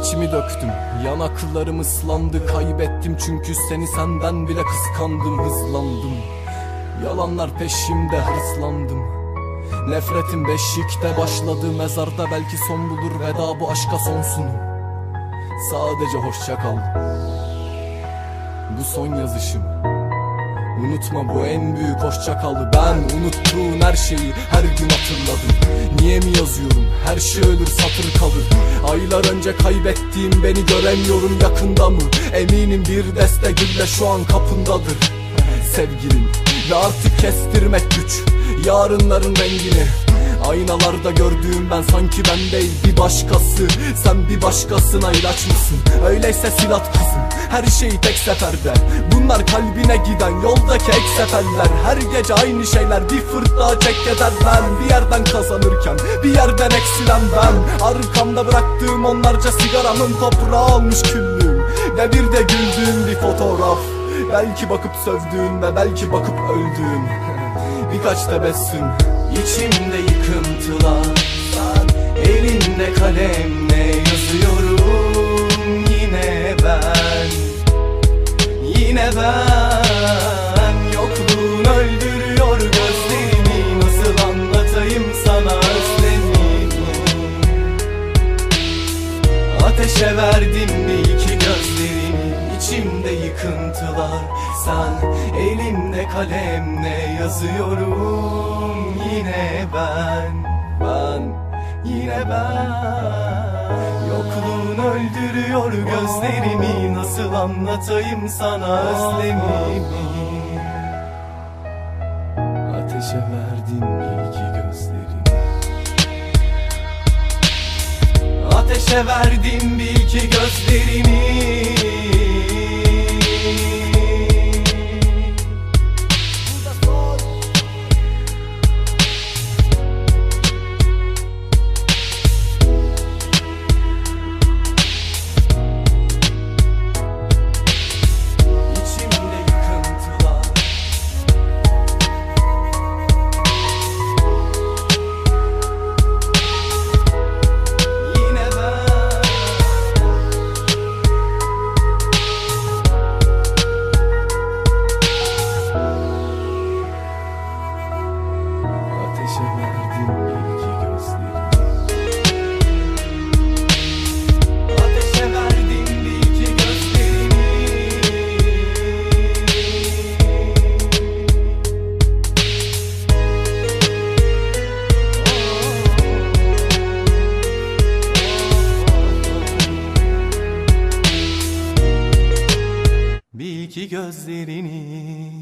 İçimi döktüm yanaklarım ıslandı Kaybettim çünkü seni senden bile kıskandım Hızlandım. Yalanlar peşimde hırslandım. Nefretim beşikte başladı Mezarda belki son bulur veda bu aşka son sunum Sadece hoşça kal. Bu son yazışım. Unutma bu en büyük hoşça kalı Ben unuttuğun her şeyi her gün hatırladım. Niye mi yazıyorum? Her şey ölür satır kalır Aylar önce kaybettiğim beni göremiyorum yakında mı? Eminim bir deste gülle şu an kapındadır. Sevgilim ve artık kestirmek güç Yarınların rengini Aynalarda gördüğüm ben sanki ben değil bir başkası. Sen bir başkasına ilaç mısın? Öyleyse silat kızım. Her şeyi tek seferde. Bunlar kalbine giden yoldaki ek seferler. Her gece aynı şeyler bir fırtına çek eder ben. Bir yerden kazanırken bir yerden eksilen ben. Arkamda bıraktığım onlarca sigaramın toprağı olmuş küllüğüm. Ve bir de güldüğüm bir fotoğraf. Belki bakıp sövdüğün ve belki bakıp öldüğün Birkaç tebessüm İçimde yıkıntılar. Elinde kalemle yazıyorum Yine ben. Yine ben Yokluğun öldürüyor gözlerimi. Nasıl anlatayım sana özlemimi? Ateşe verdim bir iki gözlerimi İçimde yıkıntılar. Sen elimde kalemle yazıyorum. Yine ben Ben Yine ben. Yokluğun öldürüyor gözlerimi. Nasıl anlatayım sana özlemimi? Ateşe verdim iki gözlerimi. Ateşe verdim bir iki gözlerimi iki gözlerini